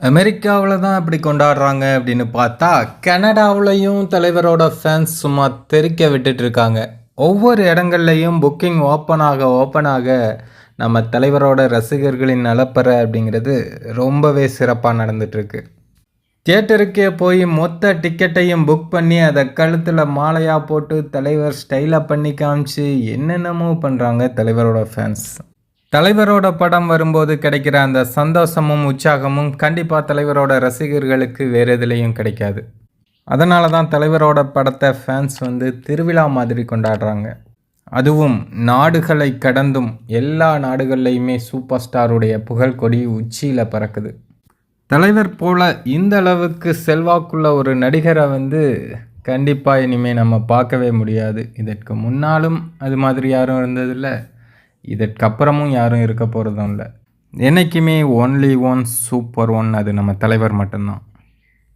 அமெரிக்காவில் தான் இப்படி கொண்டாடுறாங்க அப்படின்னு பார்த்தா கனடாவிலையும் தலைவரோட ஃபேன்ஸ் சும்மா தெறிக்க விட்டுட்டு இருக்காங்க ஒவ்வொரு இடங்கள்லையும் புக்கிங் ஓப்பன் ஆக ஓப்பன் ஆக நம்ம தலைவரோட ரசிகர்களின் நலப்பெற அப்படிங்கிறது ரொம்பவே சிறப்பாக நடந்துட்டுருக்கு தியேட்டருக்கே போய் மொத்த டிக்கெட்டையும் புக் பண்ணி அதை கழுத்தில் மாலையாக போட்டு தலைவர் ஸ்டைலாக பண்ணி காமிச்சு என்னென்னமோ பண்ணுறாங்க தலைவரோட ஃபேன்ஸ் தலைவரோட படம் வரும்போது கிடைக்கிற அந்த சந்தோஷமும் உற்சாகமும் கண்டிப்பாக தலைவரோட ரசிகர்களுக்கு வேறு எதுலேயும் கிடைக்காது. அதனால தான் தலைவரோட படத்தை ஃபேன்ஸ் வந்து திருவிழா மாதிரி கொண்டாடுறாங்க. அதுவும் நாடுகளை கடந்தும் எல்லா நாடுகள்லையுமே சூப்பர் ஸ்டாருடைய புகழ் கொடி உச்சியில் பறக்குது. தலைவர் போல இந்த அளவுக்கு செல்வாக்குள்ள ஒரு நடிகரை வந்து கண்டிப்பாக இனிமேல் நம்ம பார்க்கவே முடியாது. இதற்கு முன்னாலும் அது மாதிரி யாரும் இருந்ததில்லை. இதற்கப்புறமும் யாரும் இருக்க போகிறதும் இல்லை. என்றைக்குமே ஒன்லி ஒன் சூப்பர் ஒன் அது நம்ம தலைவர் மட்டும்தான்.